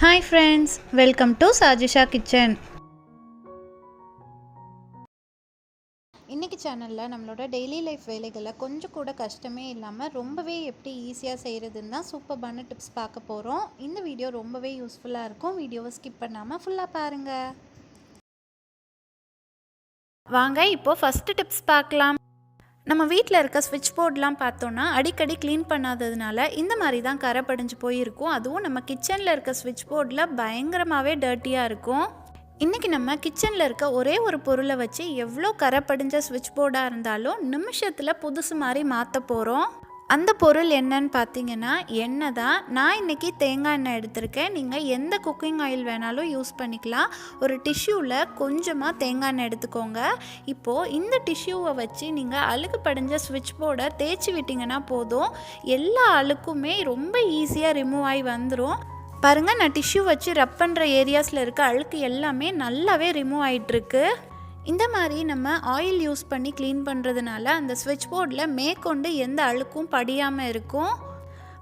Hi friends welcome to Sajisha kitchen இன்றைக்கி சேனலில் நம்மளோட டெய்லி லைஃப் வேலைகளை கொஞ்சம் கூட கஷ்டமே இல்லாமல் ரொம்பவே எப்படி ஈஸியாக செய்கிறதுன்னு தான் சூப்பர்பான டிப்ஸ் பார்க்க போகிறோம் இந்த வீடியோ ரொம்பவே யூஸ்ஃபுல்லாக இருக்கும். வீடியோவை ஸ்கிப் பண்ணாமல் ஃபுல்லாக பாருங்கள் வாங்க இப்போது ஃபஸ்ட்டு டிப்ஸ் பார்க்கலாம். நம்ம வீட்டில் இருக்க ஸ்விட்ச் போர்ட்லாம் பார்த்தோன்னா அடிக்கடி க்ளீன் பண்ணாததுனால இந்த மாதிரி தான் கரை படிஞ்சு போயிருக்கும். அதுவும் நம்ம கிச்சனில் இருக்க ஸ்விட்ச் போர்டில் பயங்கரமாகவே டர்ட்டியாக இருக்கும். இன்றைக்கி நம்ம கிச்சனில் இருக்க ஒரே ஒரு பொருளை வச்சு எவ்வளோ கரை படிஞ்ச ஸ்விட்ச் போர்டாக இருந்தாலும் நிமிஷத்தில் புதுசு மாதிரி மாற்ற போகிறோம் அந்த பொருள் என்னன்னு பார்த்தீங்கன்னா எண்ணெய் தான் நான் இன்றைக்கி தேங்காய் எண்ணெய் எடுத்திருக்கேன். நீங்கள் எந்த குக்கிங் ஆயில் வேணாலும் யூஸ் பண்ணிக்கலாம். ஒரு டிஷ்யூவில் கொஞ்சமாக தேங்காய் எண்ணெய் எடுத்துக்கோங்க. இப்போது இந்த டிஷ்யூவை வச்சு நீங்கள் அழுக்கு படிஞ்ச ஸ்விட்ச் போர்டை தேய்ச்சி விட்டிங்கன்னா போதும். எல்லா அழுக்குமே ரொம்ப ஈஸியாக ரிமூவ் ஆகி வந்துடும் பாருங்கள் நான் டிஷ்யூ வச்சு ரப் பண்ணுற ஏரியாஸில் இருக்க அழுக்கு எல்லாமே நல்லாவே ரிமூவ் ஆகிட்டுருக்கு இந்த மாதிரி நம்ம ஆயில் யூஸ் பண்ணி க்ளீன் பண்ணுறதுனால அந்த ஸ்விட்ச் போர்டில் மேற்கொண்டு எந்த அழுக்கும் படியாமல் இருக்கும்.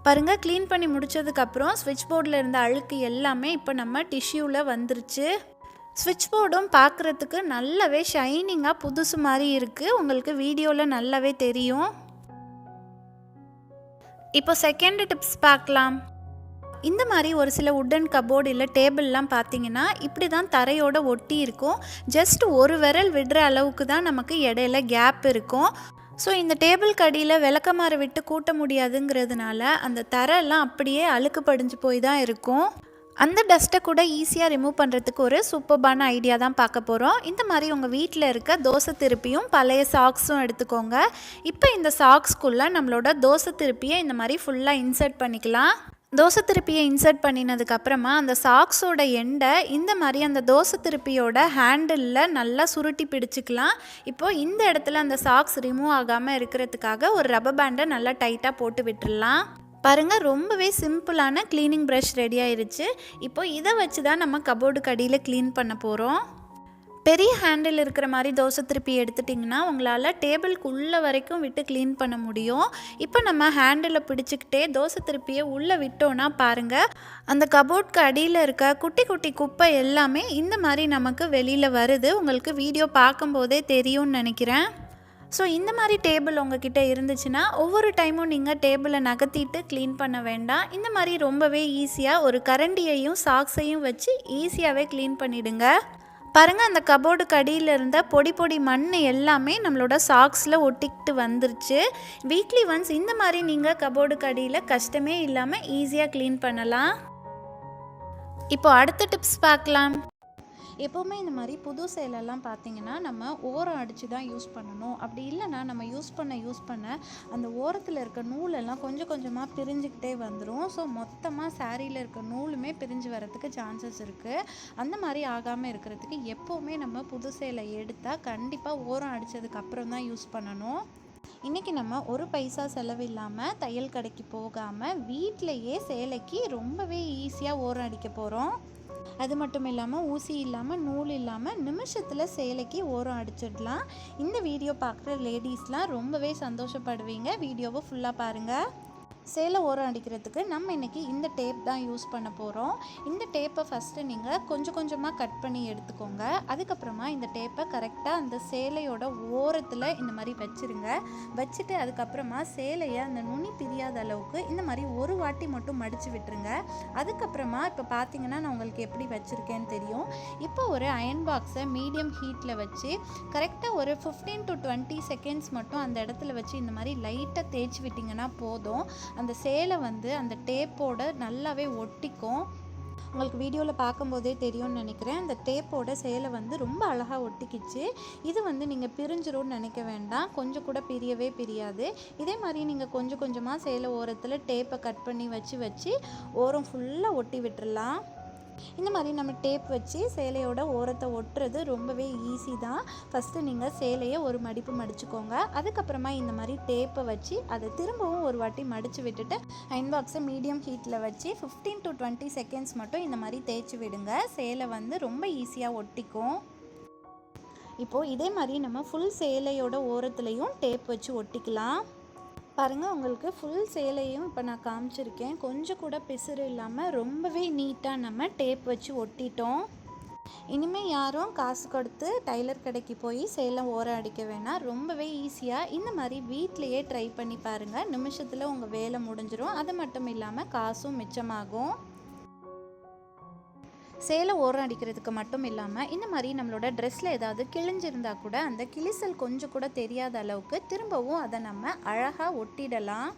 பாருங்கள் க்ளீன் பண்ணி முடிச்சதுக்கப்புறம் ஸ்விட்ச் போர்டில் இருந்த அழுக்கு எல்லாமே இப்போ நம்ம டிஷ்யூவில் வந்துருச்சு. ஸ்விட்ச் போர்டும் பார்க்குறதுக்கு நல்லாவே ஷைனிங்காக புதுசு மாதிரி இருக்குது உங்களுக்கு வீடியோவில் நல்லாவே தெரியும். இப்போ செகண்ட் டிப்ஸ் பார்க்கலாம். இந்த மாதிரி ஒரு சில உட்டன் கபோர்டு இல்லை டேபிள்லாம் பார்த்தீங்கன்னா இப்படி தான் தரையோட ஒட்டி இருக்கும். ஜஸ்ட் ஒரு விரல் விடுற அளவுக்கு தான் நமக்கு இடையில கேப் இருக்கும். ஸோ இந்த டேபிள் கடியில் விளக்கமாற விட்டு கூட்ட முடியாதுங்கிறதுனால அந்த தரையெல்லாம் அப்படியே அழுக்கு படிஞ்சு போய் தான் இருக்கும். அந்த டஸ்ட்டை கூட ஈஸியாக ரிமூவ் பண்ணுறதுக்கு ஒரு சூப்பர்பான ஐடியா தான் பார்க்க போகிறோம் இந்த மாதிரி உங்கள் வீட்டில் இருக்க தோசை திருப்பியும் பழைய சாக்ஸும் எடுத்துக்கோங்க. இப்போ இந்த சாக்ஸ்குள்ளே நம்மளோட தோசை திருப்பியை இந்த மாதிரி ஃபுல்லாக இன்சர்ட் பண்ணிக்கலாம். தோசை திருப்பியை இன்சர்ட் பண்ணினதுக்கு அப்புறமா அந்த சாக்ஸோட எண்டை இந்த மாதிரி அந்த தோசை திருப்பியோட ஹேண்டிலில் நல்லா சுருட்டி பிடிச்சிக்கலாம். இப்போது இந்த இடத்துல அந்த சாக்ஸ் ரிமூவ் ஆகாமல் இருக்கிறதுக்காக ஒரு ரப்பர் பேண்டை நல்லா டைட்டாக போட்டு விட்டுடலாம். பாருங்கள் ரொம்பவே சிம்பிளான க்ளீனிங் ப்ரஷ் ரெடி ஆயிருச்சு. இப்போது இதை வச்சு தான் நம்ம கபோர்டு கடியில் க்ளீன் பண்ண போகிறோம் பெரிய ஹேண்டில் இருக்கிற மாதிரி தோசை திருப்பி எடுத்துட்டிங்கன்னா உங்களால் டேபிளுக்கு உள்ளே வரைக்கும் விட்டு க்ளீன் பண்ண முடியும். இப்போ நம்ம ஹேண்டிலை பிடிச்சிக்கிட்டே தோசை திருப்பியை உள்ளே விட்டோன்னா பாருங்கள் அந்த கபோர்ட்க்கு அடியில் இருக்க குட்டி குட்டி குப்பை எல்லாமே இந்த மாதிரி நமக்கு வெளியில் வருது. உங்களுக்கு வீடியோ பார்க்கும்போதே தெரியும்னு நினைக்கிறேன். ஸோ இந்த மாதிரி டேபிள் உங்ககிட்ட இருந்துச்சுன்னா ஒவ்வொரு டைமும் நீங்கள் டேபிளை நகர்த்திட்டு க்ளீன் பண்ண வேண்டாம். இந்த மாதிரி ரொம்பவே ஈஸியாக ஒரு கரண்டியையும் சாக்ஸையும் வச்சு ஈஸியாகவே க்ளீன் பண்ணிவிடுங்க பாருங்கள் அந்த கபோர்டுக்கு அடியில் இருந்த பொடி பொடி மண் எல்லாமே நம்மளோட சாக்ஸில் ஒட்டிக்கிட்டு வந்துருச்சு. வீக்லி ஒன்ஸ் இந்த மாதிரி நீங்கள் கபோர்டுக்கு அடியில் கஷ்டமே இல்லாமல் ஈஸியாக க்ளீன் பண்ணலாம். இப்போ அடுத்த டிப்ஸ் பார்க்கலாம். எப்போவுமே இந்த மாதிரி புது சேலெல்லாம் பார்த்தீங்கன்னா நம்ம ஓரம் அடித்து தான் யூஸ் பண்ணணும். அப்படி இல்லைன்னா நம்ம யூஸ் பண்ண யூஸ் பண்ண அந்த ஓரத்தில் இருக்க நூலெல்லாம் கொஞ்சம் கொஞ்சமாக பிரிஞ்சுக்கிட்டே வந்துடும் ஸோ மொத்தமாக சாரியில் இருக்க நூலுமே பிரிஞ்சு வரத்துக்கு சான்சஸ் இருக்குது அந்த மாதிரி ஆகாமல் இருக்கிறதுக்கு எப்போவுமே நம்ம புது சேலை எடுத்தால் கண்டிப்பாக ஓரம் அடித்ததுக்கு அப்புறம் தான் யூஸ் பண்ணணும். இன்றைக்கி நம்ம ஒரு பைசா செலவில்லாமல் தையல் கடைக்கு போகாமல் வீட்டிலையே சேலைக்கு ரொம்பவே ஈஸியாக ஓரம் அடிக்க போகிறோம் அது மட்டும் இல்லாமல் ஊசி இல்லாமல் நூல் இல்லாமல் நிமிஷத்தில் சேலைக்கு ஓரம் அடிச்சிடலாம். இந்த வீடியோ பார்க்குற லேடிஸ்லாம் ரொம்பவே சந்தோஷப்படுவீங்க. வீடியோவை ஃபுல்லாக பாருங்கள் சேலை ஓரம் அடிக்கிறதுக்கு நம்ம இன்றைக்கி இந்த டேப் தான் யூஸ் பண்ண போகிறோம் இந்த டேப்பை ஃபஸ்ட்டு நீங்கள் கொஞ்சம் கொஞ்சமாக கட் பண்ணி எடுத்துக்கோங்க. அதுக்கப்புறமா இந்த டேப்பை கரெக்டாக அந்த சேலையோட ஓரத்தில் இந்த மாதிரி வச்சுருங்க. வச்சுட்டு அதுக்கப்புறமா சேலையை அந்த நுனி பிரியாத அளவுக்கு இந்த மாதிரி ஒரு வாட்டி மட்டும் மடித்து விட்டுருங்க. அதுக்கப்புறமா இப்போ பார்த்தீங்கன்னா நான் உங்களுக்கு எப்படி வச்சுருக்கேன்னு தெரியும். இப்போ ஒரு அயன் பாக்ஸை மீடியம் ஹீட்டில் வச்சு கரெக்டாக ஒரு ஃபிஃப்டீன் டு டுவெண்ட்டி செகண்ட்ஸ் மட்டும் அந்த இடத்துல வச்சு இந்த மாதிரி லைட்டாக தேய்ச்சி விட்டிங்கன்னா போதும். அந்த சேலை வந்து அந்த டேப்போட நல்லாவே ஒட்டிக்கும். உங்களுக்கு வீடியோவில் பார்க்கும்போதே தெரியும்னு நினைக்கிறேன். அந்த டேப்போட சேலை வந்து ரொம்ப அழகாக ஒட்டிக்கிச்சு. இது வந்து நீங்கள் பிரிஞ்சிரும்னு நினைக்க வேண்டாம். கொஞ்சம் கூட பிரியவே பிரியாது. இதே மாதிரி நீங்கள் கொஞ்சம் கொஞ்சமாக சேலை ஓரத்தில் டேப்பை கட் பண்ணி வச்சு வச்சு ஓரம் ஃபுல்லாக ஒட்டி விட்டுடலாம் இந்த மாதிரி நம்ம டேப் வச்சு சேலையோட ஓரத்தை ஒட்டுறது ரொம்பவே ஈஸி தான். ஃபஸ்ட்டு நீங்கள் சேலையை ஒரு மடிப்பு மடிச்சுக்கோங்க. அதுக்கப்புறமா இந்த மாதிரி டேப்பை வச்சு அதை திரும்பவும் ஒரு வாட்டி மடித்து விட்டுட்டு அயன் பாக்ஸை மீடியம் ஹீட்டில் வச்சு ஃபிஃப்டீன் டு டுவெண்ட்டி செகண்ட்ஸ் மட்டும் இந்த மாதிரி தேய்ச்சி விடுங்க. சேலை வந்து ரொம்ப ஈஸியாக ஒட்டிக்கும். இப்போது இதே மாதிரி நம்ம ஃபுல் சேலையோட ஓரத்துலேயும் டேப் வச்சு ஒட்டிக்கலாம். பாருங்கள் உங்களுக்கு ஃபுல் சேலையும் இப்போ நான் காமிச்சிருக்கேன். கொஞ்சம் கூட பிசுறு இல்லாமல் ரொம்பவே நீட்டாக நம்ம டேப் வச்சு ஒட்டிட்டோம். இனிமேல் யாரும் காசு கொடுத்து டைலர் கடைக்கு போய் சேலை ஓரம் அடிக்க வேணாம். ரொம்பவே ஈஸியாக இந்த மாதிரி வீட்லேயே ட்ரை பண்ணி பாருங்கள் நிமிஷத்தில் உங்கள் வேலை முடிஞ்சிடும் அது மட்டும் இல்லாமல் காசும் மிச்சமாகும். சேலை ஓரம் அடிக்கிறதுக்கு மட்டும் இல்லாமல் இந்த மாதிரி நம்மளோட ட்ரெஸ்ஸில் ஏதாவது கிழிஞ்சிருந்தா கூட அந்த கிழிசல் கொஞ்சம் கூட தெரியாத அளவுக்கு திரும்பவும் அதை நம்ம அழகாக ஒட்டிடலாம்.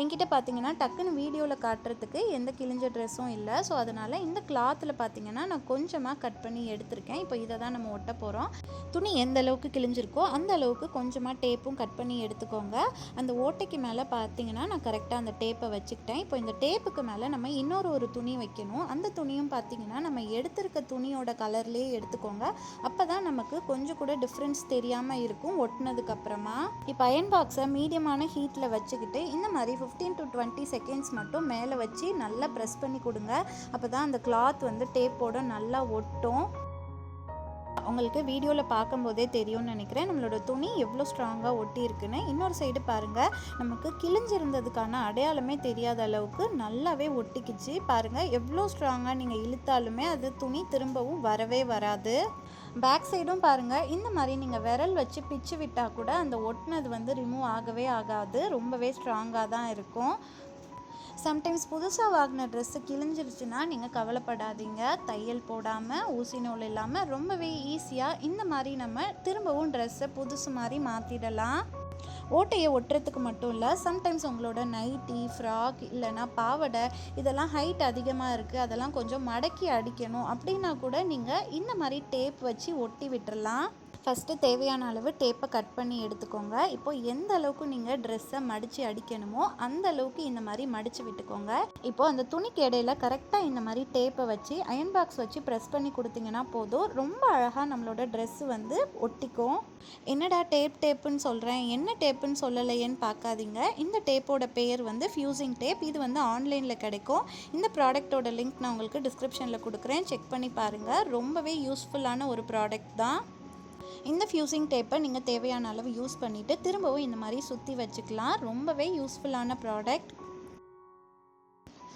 என்கிட்ட பார்த்தீங்கன்னா டக்குன்னு வீடியோவில் காட்டுறதுக்கு எந்த கிழிஞ்ச ட்ரெஸ்ஸும் இல்லை. ஸோ அதனால் இந்த கிளாத்தில் பார்த்தீங்கன்னா நான் கொஞ்சமாக கட் பண்ணி எடுத்திருக்கேன். இப்போ இதை தான் நம்ம ஒட்ட போகிறோம் துணி எந்த அளவுக்கு கிழிஞ்சிருக்கோ அந்த அளவுக்கு கொஞ்சமாக டேப்பும் கட் பண்ணி எடுத்துக்கோங்க. அந்த ஓட்டைக்கு மேலே பார்த்தீங்கன்னா நான் கரெக்டாக அந்த டேப்பை வச்சுக்கிட்டேன். இப்போ இந்த டேப்புக்கு மேலே நம்ம இன்னொரு ஒரு துணி வைக்கணும். அந்த துணியும் பார்த்தீங்கன்னா நம்ம எடுத்திருக்க துணியோட கலர்லேயே எடுத்துக்கோங்க. அப்போ தான் நமக்கு கொஞ்சம் கூட டிஃப்ரென்ஸ் தெரியாமல் இருக்கும். ஒட்டினதுக்கப்புறமா இப்போ அயன் பாக்ஸை மீடியமான ஹீட்டில் வச்சுக்கிட்டு இந்த மாதிரி ஃபிஃப்டீன் டு டுவெண்ட்டி செகண்ட்ஸ் மட்டும் மேலே வச்சு நல்லா ப்ரெஸ் பண்ணி கொடுங்க. அப்போ தான் அந்த கிளாத் வந்து டேப்போட நல்லா ஒட்டும். உங்களுக்கு வீடியோவில் பார்க்கும்போதே தெரியும்னு நினைக்கிறேன். நம்மளோட துணி எவ்வளோ ஸ்ட்ராங்காக ஒட்டி இருக்குன்னு இன்னொரு சைடு பாருங்கள் நமக்கு கிழிஞ்சிருந்ததுக்கான அடையாளமே தெரியாத அளவுக்கு நல்லாவே ஒட்டிக்கிச்சு. பாருங்கள் எவ்வளோ ஸ்ட்ராங்காக நீங்கள் இழுத்தாலுமே அது துணி திரும்பவும் வரவே வராது. பேக் சைடும் பாருங்கள் இந்த மாதிரி நீங்கள் விரல் வச்சு பிச்சு விட்டால் கூட அந்த ஒட்டினது வந்து ரிமூவ் ஆகவே ஆகாது. ரொம்பவே ஸ்ட்ராங்காக தான் இருக்கும். சம்டைம்ஸ் புதுசாக வாங்கின ட்ரெஸ்ஸு கிழிஞ்சிருச்சுன்னா நீங்கள் கவலைப்படாதீங்க. தையல் போடாமல் ஊசி நூல் இல்லாமல் ரொம்பவே ஈஸியாக இந்த மாதிரி நம்ம திரும்பவும் ட்ரெஸ்ஸை புதுசு மாதிரி மாற்றிடலாம் ஓட்டையை ஒட்டுறதுக்கு மட்டும் இல்லை சம்டைம்ஸ் உங்களோட நைட்டி ஃப்ராக் இல்லைன்னா பாவாடை இதெல்லாம் ஹைட் அதிகமாக இருக்குது அதெல்லாம் கொஞ்சம் மடக்கி அடிக்கணும் அப்படின்னா கூட நீங்கள் இந்த மாதிரி டேப் வச்சு ஒட்டி விட்டுறலாம். ஃபஸ்ட்டு தேவையான அளவு டேப்பை கட் பண்ணி எடுத்துக்கோங்க. இப்போ எந்த அளவுக்கு நீங்கள் ட்ரெஸ்ஸை மடித்து அடிக்கணுமோ அந்த அளவுக்கு இந்த மாதிரி மடித்து விட்டுக்கோங்க. இப்போ அந்த துணிக்கு இடையில கரெக்டாக இந்த மாதிரி டேப்பை வச்சு அயன் பாக்ஸ் வச்சு ப்ரெஸ் பண்ணி கொடுத்தீங்கன்னா போதும். ரொம்ப அழகாக நம்மளோட ட்ரெஸ்ஸு வந்து ஒட்டிக்கும். என்னடா டேப் டேப்புன்னு சொல்கிறேன் என்ன டேப்புன்னு சொல்லலையேன்னு பார்க்காதீங்க. இந்த டேப்போட பேர் வந்து ஃபியூசிங் டேப் இது வந்து ஆன்லைனில் கிடைக்கும். இந்த ப்ராடக்ட்டோட லிங்க் நான் உங்களுக்கு டிஸ்கிரிப்ஷனில் கொடுக்குறேன். செக் பண்ணி பாருங்கள் ரொம்பவே யூஸ்ஃபுல்லான ஒரு ப்ராடக்ட் தான். இந்த ஃபியூசிங் டேப்பை நீங்கள் தேவையான அளவு யூஸ் பண்ணிவிட்டு திரும்பவும் இந்த மாதிரி சுற்றி வச்சுக்கலாம். ரொம்பவே யூஸ்ஃபுல்லான ப்ராடக்ட்